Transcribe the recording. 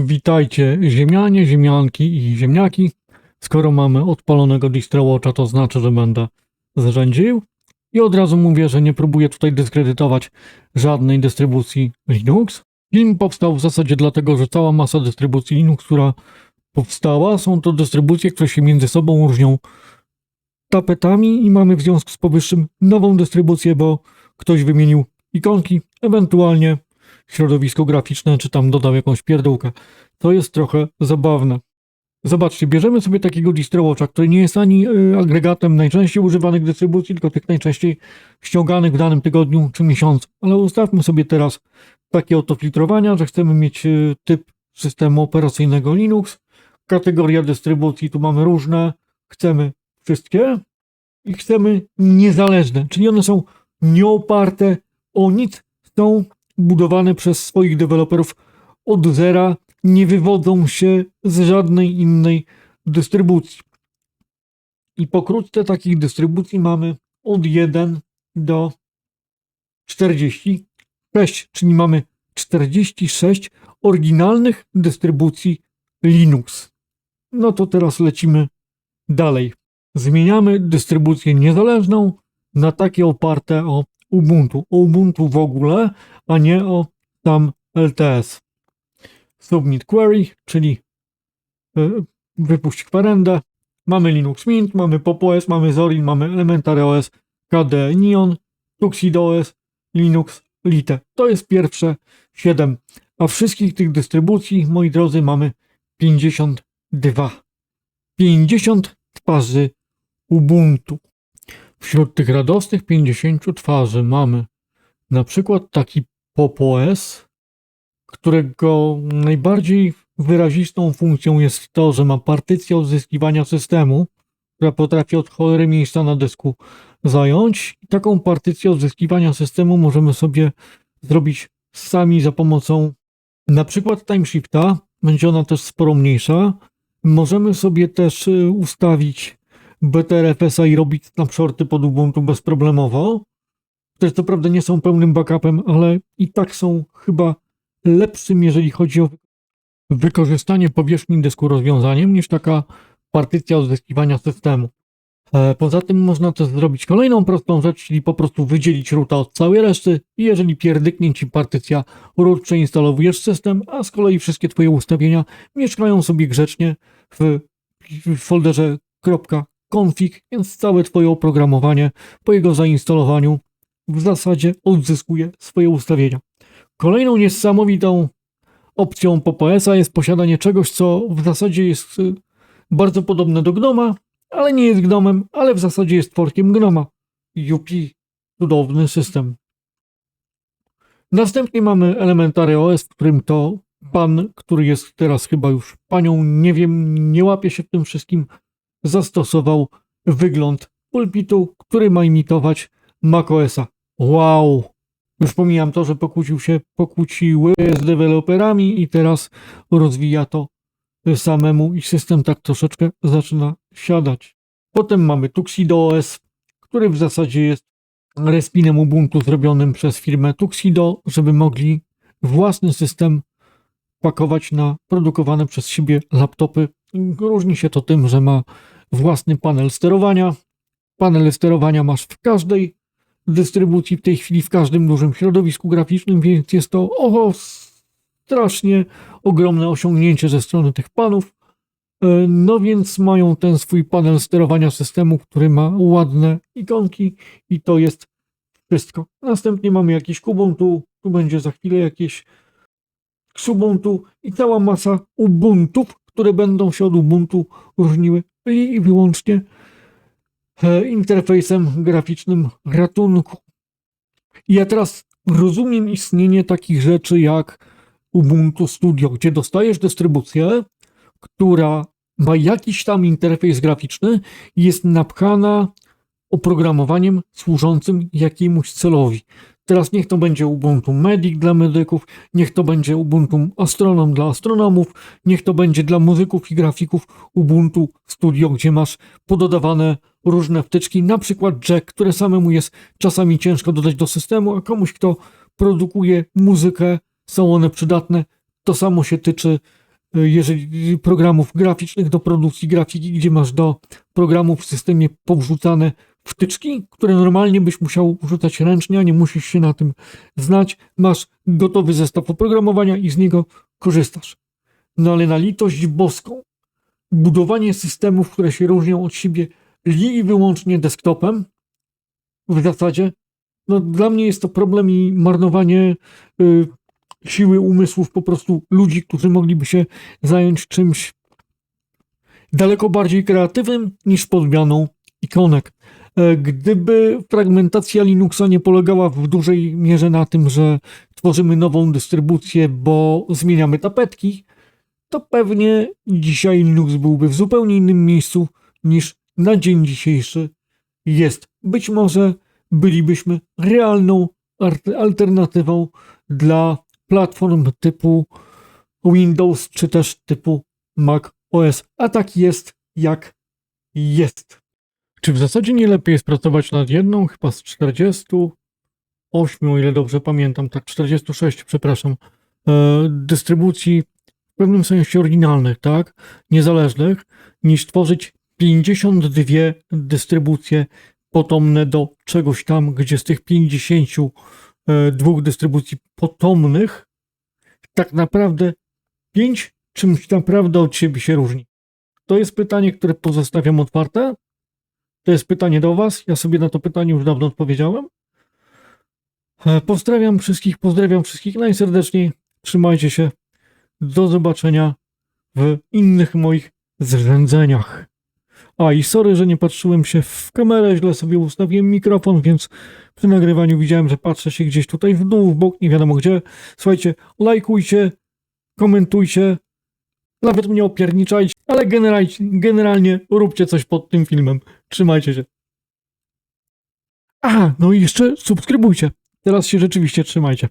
Witajcie ziemianie, ziemianki i ziemniaki. Skoro mamy odpalonego DistroWatcha, to znaczy, że będę zrzędził. I od razu mówię, że nie próbuję tutaj dyskredytować żadnej dystrybucji Linux. Film powstał w zasadzie dlatego, że cała masa dystrybucji Linux, która powstała, są to dystrybucje, które się między sobą różnią tapetami i mamy w związku z powyższym nową dystrybucję, bo ktoś wymienił ikonki, ewentualnie środowisko graficzne, czy tam dodał jakąś pierdółkę. To jest trochę zabawne. Zobaczcie, bierzemy sobie takiego DistroWatcha, który nie jest ani y, agregatem najczęściej używanych dystrybucji, tylko tych najczęściej ściąganych w danym tygodniu czy miesiącu. Ale ustawmy sobie teraz takie oto filtrowania, że chcemy mieć y, typ systemu operacyjnego Linux, kategoria dystrybucji, tu mamy różne, chcemy wszystkie i chcemy niezależne, czyli one są nieoparte o nic, są budowane przez swoich deweloperów od zera, nie wywodzą się z żadnej innej dystrybucji. I pokrótce takich dystrybucji mamy od 1 do 46, czyli mamy 46 oryginalnych dystrybucji Linux. No to teraz lecimy dalej. Zmieniamy dystrybucję niezależną na takie oparte o Ubuntu. O Ubuntu w ogóle, a nie o sam LTS. Submit query, czyli y, wypuść kwerendę. Mamy Linux Mint, mamy Pop OS, mamy Zorin, mamy Elementary OS, KDE Neon, Tuxedo OS, Linux Lite. To jest pierwsze 7. A wszystkich tych dystrybucji, moi drodzy, mamy 52. 50 twarzy Ubuntu. Wśród tych radosnych 50 twarzy mamy na przykład taki Pop OS, którego najbardziej wyrazistą funkcją jest to, że ma partycję odzyskiwania systemu, która potrafi od cholery miejsca na dysku zająć. I taką partycję odzyskiwania systemu możemy sobie zrobić sami za pomocą na przykład timeshifta. Będzie ona też sporo mniejsza. Możemy sobie też y, ustawić BTRFS-a i robić snapshoty pod Ubuntu bezproblemowo. Które co prawda nie są pełnym backupem, ale i tak są chyba lepszym, jeżeli chodzi o wykorzystanie powierzchni dysku rozwiązaniem, niż taka partycja odzyskiwania systemu. E, Poza tym można też zrobić kolejną prostą rzecz, czyli po prostu wydzielić ruta od całej reszty i jeżeli pierdyknie ci partycja root, przeinstalowujesz system, a z kolei wszystkie twoje ustawienia mieszkają sobie grzecznie w folderze .config, więc całe twoje oprogramowanie po jego zainstalowaniu w zasadzie odzyskuje swoje ustawienia. Kolejną niesamowitą opcją PopOS-a jest posiadanie czegoś, co w zasadzie jest y, bardzo podobne do Gnoma, ale nie jest Gnomem, ale w zasadzie jest forkiem Gnoma. Yupi, cudowny system. Następnie mamy Elementary OS, w którym to pan, który jest teraz chyba już panią, nie wiem, nie łapie się w tym wszystkim, zastosował wygląd pulpitu, który ma imitować macOSa. Wow! Już pomijam to, że pokłócił się, pokłóciły z deweloperami i teraz rozwija to samemu i system tak troszeczkę zaczyna siadać. Potem mamy Tuxedo OS, który w zasadzie jest respinem Ubuntu zrobionym przez firmę Tuxedo, żeby mogli własny system pakować na produkowane przez siebie laptopy. Różni się to tym, że ma własny panel sterowania. Panel sterowania masz w każdej dystrybucji, w tej chwili w każdym dużym środowisku graficznym, więc jest to oho, strasznie ogromne osiągnięcie ze strony tych panów. E, No więc mają ten swój panel sterowania systemu, który ma ładne ikonki i to jest wszystko. Następnie mamy jakiś Kubuntu, tu będzie za chwilę jakieś Xubuntu i cała masa Ubuntów, które będą się od Ubuntu różniły i wyłącznie e, interfejsem graficznym ratunku. Ja teraz rozumiem istnienie takich rzeczy jak Ubuntu Studio, gdzie dostajesz dystrybucję, która ma jakiś tam interfejs graficzny i jest napchana oprogramowaniem służącym jakiemuś celowi. Teraz niech to będzie Ubuntu Medic dla medyków, niech to będzie Ubuntu Astronom dla astronomów, niech to będzie dla muzyków i grafików Ubuntu Studio, gdzie masz pododawane różne wtyczki, na przykład jack, które samemu jest czasami ciężko dodać do systemu, a komuś, kto produkuje muzykę, są one przydatne. To samo się tyczy y, jeżeli programów graficznych do produkcji grafiki, gdzie masz do programu w systemie powrzucane wtyczki, które normalnie byś musiał wrzucać ręcznie, a nie musisz się na tym znać. Masz gotowy zestaw oprogramowania i z niego korzystasz. No ale na litość boską, budowanie systemów, które się różnią od siebie li i wyłącznie desktopem, w zasadzie, no dla mnie jest to problem i marnowanie y, siły umysłów po prostu ludzi, którzy mogliby się zająć czymś daleko bardziej kreatywnym niż podmianą ikonek. E, Gdyby fragmentacja Linuxa nie polegała w dużej mierze na tym, że tworzymy nową dystrybucję, bo zmieniamy tapetki, to pewnie dzisiaj Linux byłby w zupełnie innym miejscu niż na dzień dzisiejszy jest. Być może bylibyśmy realną alternatywą dla platform typu Windows czy też typu Mac OS. A tak jest jak jest. Czy w zasadzie nie lepiej jest pracować nad jedną, chyba z 48, o ile dobrze pamiętam, tak 46, przepraszam, e, dystrybucji w pewnym sensie oryginalnych, tak, niezależnych, niż tworzyć 52 dystrybucje potomne do czegoś tam, gdzie z tych 52 dystrybucji potomnych tak naprawdę 5 czymś naprawdę od siebie się różni. To jest pytanie, które pozostawiam otwarte. To jest pytanie do Was. Ja sobie na to pytanie już dawno odpowiedziałem. E, Pozdrawiam wszystkich, pozdrawiam wszystkich najserdeczniej. Trzymajcie się. Do zobaczenia w innych moich zrzędzeniach. A i sorry, że nie patrzyłem się w kamerę, źle sobie ustawiłem mikrofon, więc przy nagrywaniu widziałem, że patrzę się gdzieś tutaj w dół, w bok, nie wiadomo gdzie. Słuchajcie, lajkujcie, komentujcie, nawet mnie opierniczajcie, generalnie, generalnie róbcie coś pod tym filmem. Trzymajcie się. A, no i jeszcze subskrybujcie. Teraz się rzeczywiście trzymajcie.